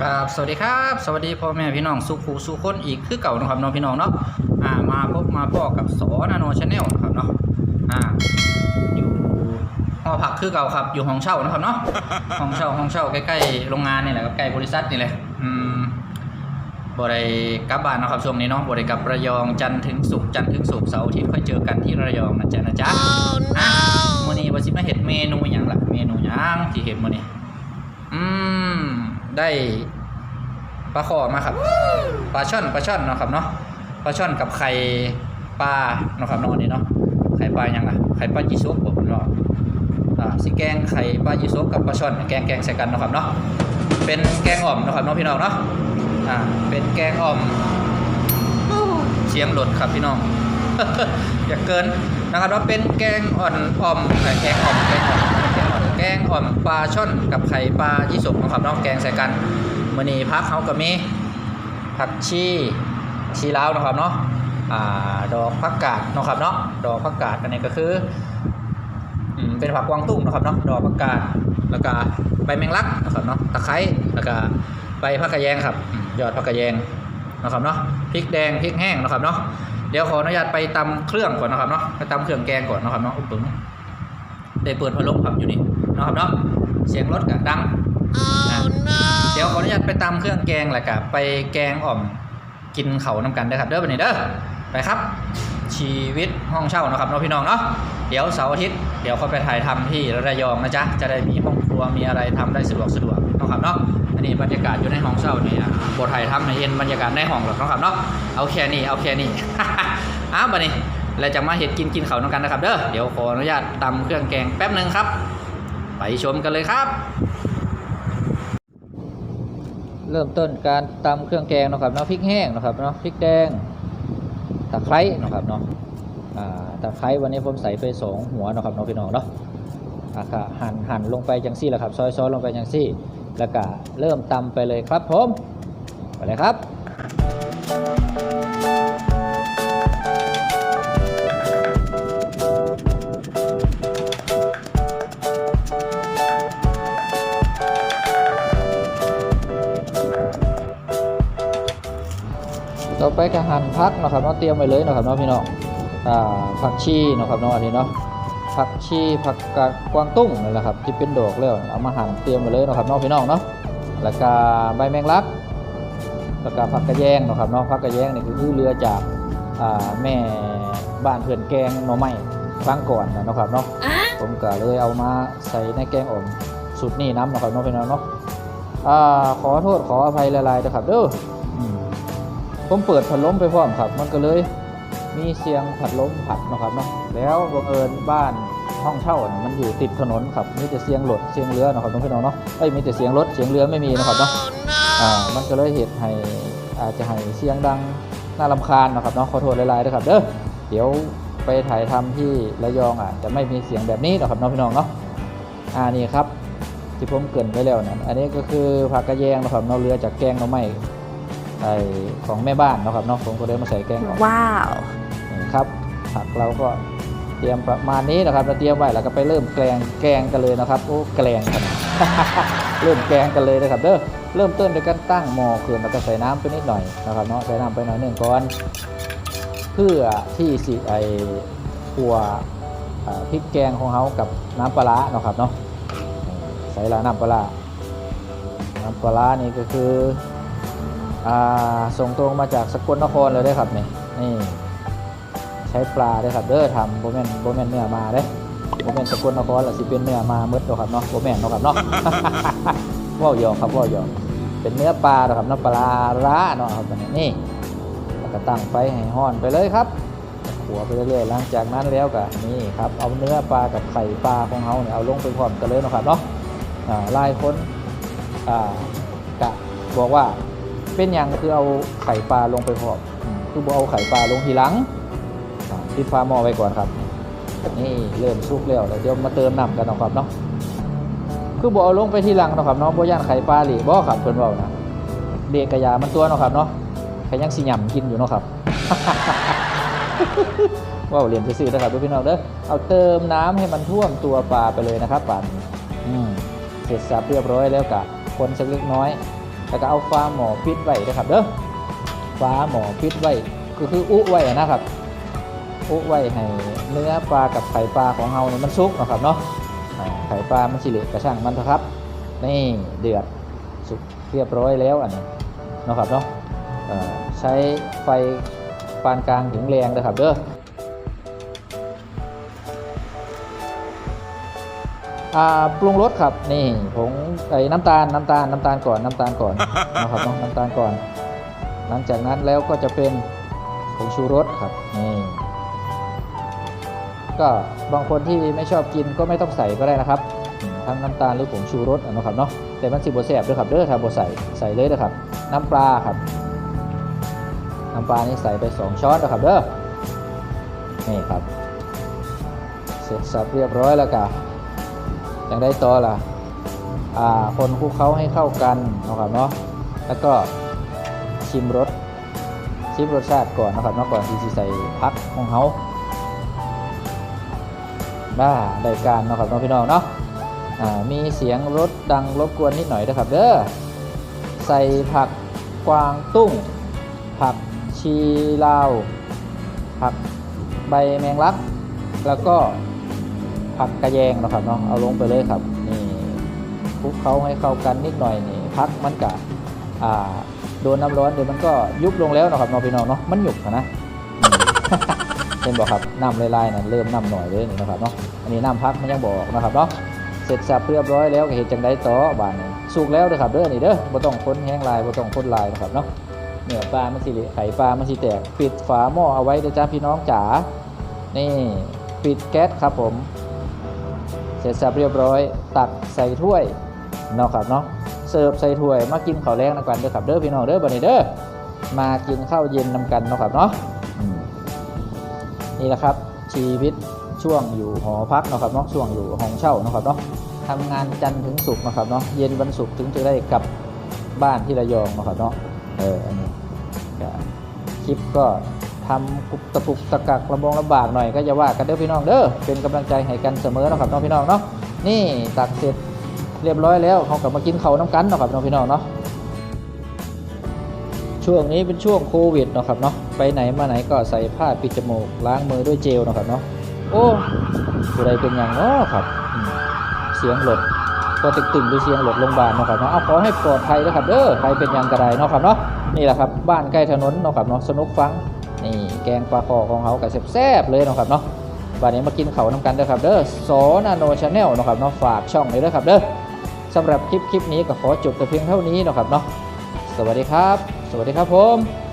ครับสวัสดีครับสวัสดีพ่อแม่พี่น้องสุขูสุคนอีกคือเก่านะครับน้องพี่น้องเนาะอ่ามาพบมาพ่อกับสอนาโนชาแนลนะครับเนาะอ่าอยู่หอพักคือเก่าครับอยู่ห้องเช่านะครับเนาะห้องเช่าห้องเช่าใกล้ๆโรงงานนี่แหละครับใกล้บริษัทนี่แหละอืมบ่ได้กลับบ้านนะครับช่วงนี้เนาะบ่ได้กลับระยองจันทร์ถึงศุกร์จันทร์ถึงศุกร์เสาร์อาทิตย์ค่อยเจอกันที่ระยองนะจ๊ะนะจ๊ะอะมื้อนี้บ่สิมาเฮ็ดเมนูหยังล่ะเมนูหยังที่เฮ็ดมื้อนี้อืม ได้ปลาขอมาครับปลาช่อนปลาช่อนเนาะครับเนาะปลาช่อนกับไข่ปลาเนาะครับนอนนี่เนาะไข่ปลายังล่ะไข่ปลายีซุปผมเนาะอ่าสิแกงไข่ปลายีซุปกับปลาช่อนแกงแกงใส่กันเนาะครับเนาะเป็นแกงอ่อมเนาะครับเนาะพี่น้องเนาะอ่าเป็นแกงอ่อมเสียงหลดครับพี่น้องอย่าเกินนะครับว่าเป็นแกงอ่อนอ่อมเอ่อแกงอ่อมแกงอ่อม แกงอ่อมปลาช่อนกับไข่ปลายี่สุกนะครับน้องแกงใส่กันมือนีพักเขาก็มีผักชีชีลาวนะครับเนาะอ่าดอกผักกาดนะครับเนาะดอกผักกาดอันนี้ก็คืออเป็นผักกวางตุ้งนะครับเนาะดอกผักกาดแล้วก็ใบแมงลักนะครับเนาะตะไคร้แล้วก็ใบผักกระแยงครับยอดผักกระแยงนะครับเนาะพริกแดงพริกแห้งนะครับเนาะเดี๋ยวขออนุญาตไปตำเครื่องก่อนนะครับเนาะไปตำเครื่องแกงก่อนนะครับเนาะอุ๊บปึ๊งได้เปิดพัดลมครับอยู่นี่ นะครับเนาะเสียงรถกะดังนะเดี๋ยวขออนุญาตไปตำเครื่องแกงแหละกะไปแกงอ่อมกินเขาน้ำกันเด้อครับเด้อไปนี่เด้อไปครับ ชีวิตห้องเช่านะครับเนาะพี่น้องเนาะเดี๋ยวเสาร์อาทิตย์เดี๋ยวเขาไปถ่ายทำที่ระยองนะจ๊ะจะได้มีห้องครัวมีอะไรทำได้สะดวกสะดวกเนาะครับเนาะอันนี้บรรยากาศอยู่ในห้องเช่านี่อะบทถ่ายทำในเย็นบรรยากาศในห้องหรอกเนาะครับเนาะเอาแค่นี้เอาแค่นี้อ้าวบัดนี้เราจะมาเห็ดกินกินเขาวน้ำกันนะครับเด้อเดี๋ยวขออนุญาตตำเครื่องแกงแป๊บหนึ่งครับ ไปชมกันเลยครับ เริ่มต้นการตำเครื่องแกงนะครับเนาะพริกแห้งนะครับเนาะพริกแดงตะไคร้นะครับเนาะอ่าตะไคร้วันนี้ผมใส่ไปสองหัวนะครับเนาะพี่น้องเนาะอะก็หั่นหั่นลงไปจังซี่แหละครับ ซอยซอยลงไปจังซี่ แล้วก็เริ่มตำไปเลยครับผมไปเลยครับ ต่อไปก็หั่นพักเนาะครับเนาะเตรียมไว้เลยเนาะครับเนาะพี่น้องอ่าผักชีเนาะครับเนาะอันนี้เนาะผักชีผักกาดกวางตุ้งนั่นแหละครับที่เป็นดอกแล้วเอามาหั่นเตรียมไว้เลยเนาะครับเนาะพี่น้องเนาะแล้วก็ใบแมงลักแล้วก็ผักกระแยงเนาะครับเนาะผักกระแยงนี่คือเรือจากอ่าแม่บ้านเพื่อนแกงหน่อไม้ฟังก่อนนะเนาะครับเนาะผมก็เลยเอามาใส่ในแกงอ่อมสูตรนี้น้ำเนาะครับเนาะพี่น้องเนาะอ่าขอโทษขออภัยหลายๆนะครับเด้ออืม ผมเปิดพัดลมไปพร้อมครับ มันก็เลยมีเสียงพัดลมผัดนะครับเนาะแล้วบังเอิญบ้านห้องเช่านะมันอยู่ติดถนนครับมีแต่เสียงรถเสียงเรือนะครับน้องพี่น้องเนาะเอ้ยมีแต่เสียงรถเสียงเรือไม่มีนะครับเนาะอ่ามันก็เลยเหตุให้อาจจะให้เสียงดังน่ารำคาญนะครับเนาะขอโทษหลายๆด้วยครับเด้อเดี๋ยวไปถ่ายทำที่ระยองอะจะไม่มีเสียงแบบนี้นะครับน้องพี่น้องเนาะอ่านี่ครับที่ผมเกินไปแล้วนะอันนี้ก็คือผักกระแยงนะครับเนาะเรือจากแกงหน่อไม้ ไอของแม่บ้านเนาะครับเนาะผมก็เลยมาใส่แกงออก Wow. นี่ครับผักเราก็เตรียมประมาณนี้นะครับเราเตรียมไว้แล้วก็ไปเริ่มแกงแกงกันเลยนะครับโอ้แกงครับเริ่มแกงกันเลยนะครับเด้อเริ่มต้นด้วยการตั้งหม้อขึ้นแล้วก็ใส่น้ำไปนิดหน่อยนะครับเนาะใส่น้ำไปหน่อยหนึ่งก่อนเพื่อที่สิไอขัวอ่าพริกแกงของเขากับน้ำปลาร้าเนาะครับเนาะใส่ละน้ำปลาร้าน้ำปลาร้านี่ก็คืออ่า ส่งตรงมาจากสกลนครเลยได้ครับนี่นี่ใช้ปลาได้ครับเด้อทำโบแมนโบแมนเนื้อมาเด้โบแมนสกลนครละสิเป็นเนื้อมาเมดเนาะครับเนาะโบแมนเนาะครับเนาะว่าวหยอกครับว่าวหยอกเป็นเนื้อปลาเนาะครับเนาะปลาร้าเนาะครับนนี้นี่แล้วก็ตั้งไฟให้ห้อนไปเลยครับขัวไปเรื่อยๆหลังจากนั้นแล้วก็นี่ครับเอาเนื้อปลากับไข่ปลาของเขาเนี่ยเอาลงไปพร้อมกันเลยเนาะครับเนาะลายคนกะบอกว่า เป็นอย่างคือเอาไข่ปลาลงไปพร้อมอืมคือบ่เอาไข่ปลาลงทีหลังอ่าปิดฝาหม้อไว้ก่อนครับนี่เริ่มสุกแล้วเดี๋ยวมาเติมน้ำกันนะครับเนาะคือบ่เอาลงไปทีหลังนะครับเนาะบ่ย่านไข่ปลาหลีบ่ครับเพิ่นเว้านะเด็กกระยามันตัวเนาะครับเนาะใครยังสิหย่ำกินอยู่เนาะครับว้าเรียนซื่อๆนะครับพี่น้องเด้อเอาเติมน้ำให้มันท่วมตัวปลาไปเลยนะครับป่านเสร็จสับเรียบร้อยแล้วกะคนสักเล็กน้อย แล้วก็เอาฟ้าหมอพิษไว้นะครับเด้อฟ้าหมอพิษไว้ก็คืออุไว้นะครับ อุไว้ให้เนื้อปลากับไข่ปลาของเราเนี่ยมันสุกนะครับเนาะไข่ปลามันสิเหลือกระช่างมันเถอะครับ นี่เดือดสุกเรียบร้อยแล้วอันนี้นะครับเนาะใช้ไฟปานกลางถึงแรงนะครับเด้อ ปรุงรสครับนี่ผงไอ้น้ำตาลน้ำตาลน้ำตาลก่อนน้ำตาลก่อนนะครับเนาะน้ำตาลก่อน หลังจากนั้นแล้วก็จะเป็นผงชูรสครับนี่ก็บางคนที่ไม่ชอบกินก็ไม่ต้องใส่ก็ได้นะครับอืมทั้งน้ำตาลหรือผงชูรสอะนะครับเนาะแต่มันสิบแสบด้วยครับเด้อถ้าบ่ใส่ใส่เลยนะครับ น้ำปลาครับ น้ำปลานี่ใส่ไป 2 ช้อนนะครับเด้อนี่ครับ เสร็จสับเรียบร้อยแล้วกะ ยังได้ต่อล่ะอ่าคนคลุกเคล้าให้เข้ากันนะครับเนาะแล้วก็ชิมรสชิมรสชาติก่อนนะครับเนาะก่อนที่จะใส่พักของเขาบ้าได้การนะครับน้องพี่น้องเนาะอ่ามีเสียงรถดังรบกวนนิดหน่อยนะครับเด้อใส่ผักกวางตุ้ง ผักชีลาว ผักใบแมงลัก แล้วก็ ผักกระแยงนะครับเนาะเอาลงไปเลยครับนี่คลุกเขาให้เข้ากันนิดหน่อยนี่พักมันกะอ่าโดนน้ำร้อนเดี๋ยวมันก็ยุบลงแล้วนะครับเนาะพี่น้องเนาะมันหยุบนะเป็นบอกครับน้ำลายๆนั่นเริ่มน้ำหน่อยเลยนี่นะครับเนาะอันนี้น้ำพักมันยังบอกนะครับเนาะเสร็จสับเรียบร้อยแล้วก็เห็นจังได้ต่อบานนี้สุกแล้วเด้อครับเด้อนี่เด้อบ่ต้องค้นแห้งลายบ่ต้องค้นลายนะครับเนาะเนื้อปลามันสิไข่ปลามันสิแตกปิดฝาหม้อเอาไว้เด้อจ้าพี่น้องจ๋านี่ปิดแก๊สครับผม เสร็จสับเรียบร้อย ตักใส่ถ้วยเนาะครับเนาะเสิร์ฟใส่ถ้วยมากินข้าวแรงนำกันเด้อครับเด้อพี่น้องเด้อบัดนี้เด้อมากินข้าวเย็นนำกันเนาะครับเนาะอืมนี่แหละครับชีวิตช่วงอยู่หอพักเนาะครับเนาะช่วงอยู่ห้องเช่าเนาะครับเนาะทำงานจันทร์ถึงศุกร์นะครับเนาะเย็นวันศุกร์ถึงจะได้กลับบ้านที่ระยองนะครับเนาะเอออันนี้คลิปก็ ทำกุบตะปุกตะกักระบงลำบากหน่อยก็จะว่ากันเด้อพี่น้องเด้อเป็นกำลังใจให้กันเสมอนะครับเนาะพี่น้องเนาะนี่ตักเสร็จเรียบร้อยแล้วเขากลับมากินเขาน้ำกันนะครับเนาะพี่น้องเนาะช่วงนี้เป็นช่วงโควิดนะครับเนาะไปไหนมาไหนก็ใส่ผ้าปิดจมูกล้างมือด้วยเจลนะครับเนาะโอ้ผู้ใดเป็นอย่างเนาะครับ เสียงหลดก็ตึกตึงด้วยเสียงหลดโรงพยาบาลนะครับเนาะเอาขอให้ปลอดภัยนะครับเด้อใครเป็นอย่างกระไดเนาะครับเนาะนี่แหละครับบ้านใกล้ถนนเนาะครับเนาะสนุกฟัง กงปลาคอของเขากับแซ่บๆเลยนะครับเนาะวันนี้มากินเขาน้ำกันเด้อครับเด้อโซนาโนชาแนลนะครับเนาะฝากช่องนี้เด้อครับเด้อสำหรับคลิปคลิปนี้ก็ขอจบแต่เพียงเท่านี้นะครับเนาะสวัสดีครับ สวัสดีครับผม